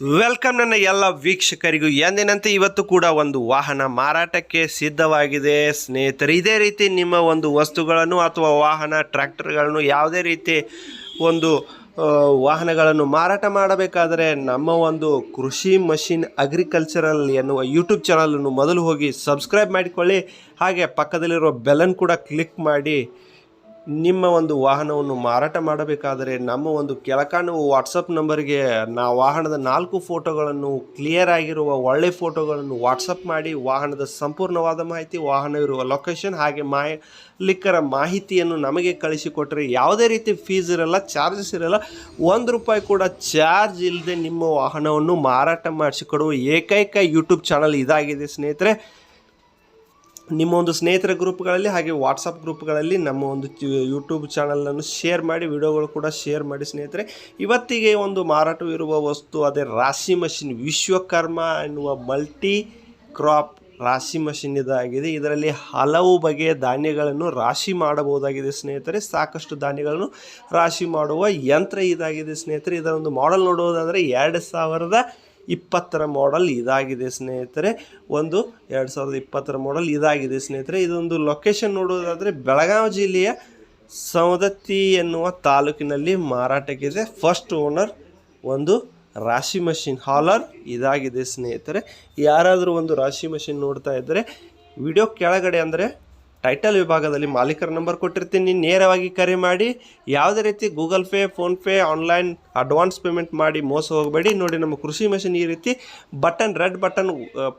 Welcome ನನ್ನ ಎಲ್ಲ ವೀಕ್ಷಕರಿಗೂ. ಎಂದಿನಂತೆ ಇವತ್ತು ಕೂಡ ಒಂದು ವಾಹನ ಮಾರಾಟಕ್ಕೆ ಸಿದ್ಧವಾಗಿದೆ. ಸ್ನೇಹಿತರೆ, ಇದೇ ರೀತಿ ನಿಮ್ಮ ಒಂದು ವಸ್ತುಗಳನ್ನು ಅಥವಾ ವಾಹನ ಟ್ರ್ಯಾಕ್ಟರ್ಗಳನ್ನು ಯಾವುದೇ ರೀತಿ ಒಂದು ವಾಹನಗಳನ್ನು ಮಾರಾಟ ಮಾಡಬೇಕಾದರೆ ನಮ್ಮ ಒಂದು ಕೃಷಿ ಮಷಿನ್ ಅಗ್ರಿಕಲ್ಚರಲ್ ಎನ್ನುವ ಯೂಟ್ಯೂಬ್ ಚಾನಲನ್ನು ಮೊದಲು ಹೋಗಿ ಸಬ್ಸ್ಕ್ರೈಬ್ ಮಾಡಿಕೊಳ್ಳಿ. ಹಾಗೆ ಪಕ್ಕದಲ್ಲಿರೋ ಬೆಲನ್ ಕೂಡ ಕ್ಲಿಕ್ ಮಾಡಿ. ನಿಮ್ಮ ಒಂದು ವಾಹನವನ್ನು ಮಾರಾಟ ಮಾಡಬೇಕಾದರೆ ನಮ್ಮ ಒಂದು ಕೆಳಕಾಣುವ ವಾಟ್ಸಪ್ ನಂಬರ್ಗೆ ನಾ ವಾಹನದ ನಾಲ್ಕು ಫೋಟೋಗಳನ್ನು ಕ್ಲಿಯರ್ ಆಗಿರುವ ಒಳ್ಳೆ ಫೋಟೋಗಳನ್ನು ವಾಟ್ಸಪ್ ಮಾಡಿ ವಾಹನದ ಸಂಪೂರ್ಣವಾದ ಮಾಹಿತಿ, ವಾಹನ ಇರುವ ಲೊಕೇಶನ್ ಹಾಗೆ ಮಾಲೀಕರ ಮಾಹಿತಿಯನ್ನು ನಮಗೆ ಕಳಿಸಿಕೊಟ್ಟರೆ ಯಾವುದೇ ರೀತಿ ಫೀಸ್ ಇರಲ್ಲ ಚಾರ್ಜಸ್ ಇರಲ್ಲ, ಒಂದು ರೂಪಾಯಿ ಕೂಡ ಚಾರ್ಜ್ ಇಲ್ಲದೆ ನಿಮ್ಮ ವಾಹನವನ್ನು ಮಾರಾಟ ಮಾಡಿಸಿಕೊಡುವ ಏಕೈಕ ಯೂಟ್ಯೂಬ್ ಚಾನಲ್ ಇದಾಗಿದೆ ಸ್ನೇಹಿತರೆ. ನಿಮ್ಮ ಒಂದು ಸ್ನೇಹಿತರ ಗ್ರೂಪ್ಗಳಲ್ಲಿ ಹಾಗೆ ವಾಟ್ಸಪ್ ಗ್ರೂಪ್ಗಳಲ್ಲಿ ನಮ್ಮ ಒಂದು ಯೂಟ್ಯೂಬ್ ಚಾನಲನ್ನು ಶೇರ್ ಮಾಡಿ, ವಿಡಿಯೋಗಳು ಕೂಡ ಶೇರ್ ಮಾಡಿ ಸ್ನೇಹಿತರೆ. ಇವತ್ತಿಗೆ ಒಂದು ಮಾರಾಟವಿರುವ ವಸ್ತು, ಅದೇ ರಾಶಿ ಮಷಿನ್, ವಿಶ್ವಕರ್ಮ ಎನ್ನುವ ಮಲ್ಟಿ ಕ್ರಾಪ್ ರಾಶಿ ಮಷಿನ್ ಇದಾಗಿದೆ. ಇದರಲ್ಲಿ ಹಲವು ಬಗೆಯ ಧಾನ್ಯಗಳನ್ನು ರಾಶಿ ಮಾಡಬಹುದಾಗಿದೆ ಸ್ನೇಹಿತರೆ. ಸಾಕಷ್ಟು ಧಾನ್ಯಗಳನ್ನು ರಾಶಿ ಮಾಡುವ ಯಂತ್ರ ಇದಾಗಿದೆ ಸ್ನೇಹಿತರೆ. ಇದರ ಒಂದು ಮಾಡೆಲ್ ನೋಡುವುದಾದರೆ ಎರಡು ಸಾವಿರದ ಇಪ್ಪತ್ತರ ಮಾಡೆಲ್ ಇದಾಗಿದೆ ಸ್ನೇಹಿತರೆ. ಒಂದು ಎರಡು ಸಾವಿರದ ಇಪ್ಪತ್ತರ ಮಾಡೆಲ್ ಇದಾಗಿದೆ ಸ್ನೇಹಿತರೆ. ಇದೊಂದು ಲೊಕೇಶನ್ ನೋಡೋದಾದರೆ ಬೆಳಗಾವಿ ಜಿಲ್ಲೆಯ ಸವದತ್ತಿ ಎನ್ನುವ ತಾಲೂಕಿನಲ್ಲಿ ಮಾರಾಟಕ್ಕಿದೆ. ಫಸ್ಟ್ ಓನರ್ ಒಂದು ರಾಶಿ ಮಷಿನ್ ಹಾಲರ್ ಇದಾಗಿದೆ ಸ್ನೇಹಿತರೆ. ಯಾರಾದರೂ ಒಂದು ರಾಶಿ ಮಷಿನ್ ನೋಡ್ತಾ ಇದ್ದರೆ ವಿಡಿಯೋ ಕೆಳಗಡೆ ಅಂದರೆ ಟೈಟಲ್ ವಿಭಾಗದಲ್ಲಿ ಮಾಲೀಕರ ನಂಬರ್ ಕೊಟ್ಟಿರ್ತೀನಿ. ನೇರವಾಗಿ ಕರೆ ಮಾಡಿ. ಯಾವುದೇ ರೀತಿ Google Pay PhonePe online advance payment ಮಾಡಿ ಮೋಸ ಹೋಗಬೇಡಿ. ನೋಡಿ ನಮ್ಮ ಕೃಷಿ ಮೆಷಿನ್ ಈ ರೀತಿ ಬಟನ್ ರೆಡ್ ಬಟನ್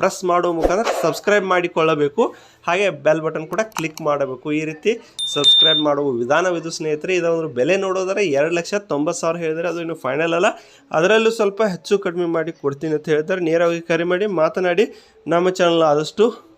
ಪ್ರೆಸ್ ಮಾಡುವ ಮುಖಾಂತರ ಸಬ್ಸ್ಕ್ರೈಬ್ ಮಾಡಿಕೊಳ್ಳಬೇಕು. ಹಾಗೆ ಬೆಲ್ ಬಟನ್ ಕೂಡ ಕ್ಲಿಕ್ ಮಾಡಬೇಕು. ಈ ರೀತಿ ಸಬ್ಸ್ಕ್ರೈಬ್ ಮಾಡುವ ವಿಧಾನವಿದು ಸ್ನೇಹಿತರೆ. ಇದೊಂದು ಬೆಲೆ ನೋಡೋದಾದ್ರೆ ಎರಡು ಲಕ್ಷ ತೊಂಬತ್ತು ಸಾವಿರ ಹೇಳಿದರೆ ಅದು ಇನ್ನು ಫೈನಲ್ ಅಲ್ಲ. ಅದರಲ್ಲೂ ಸ್ವಲ್ಪ ಹೆಚ್ಚು ಕಡಿಮೆ ಮಾಡಿ ಕೊಡ್ತೀನಿ ಅಂತ ಹೇಳ್ತಾರೆ ನೇರವಾಗಿ ಕರೆ ಮಾಡಿ ಮಾತನಾಡಿ. ನಮ್ಮ ಚಾನಲ್ ಆದಷ್ಟು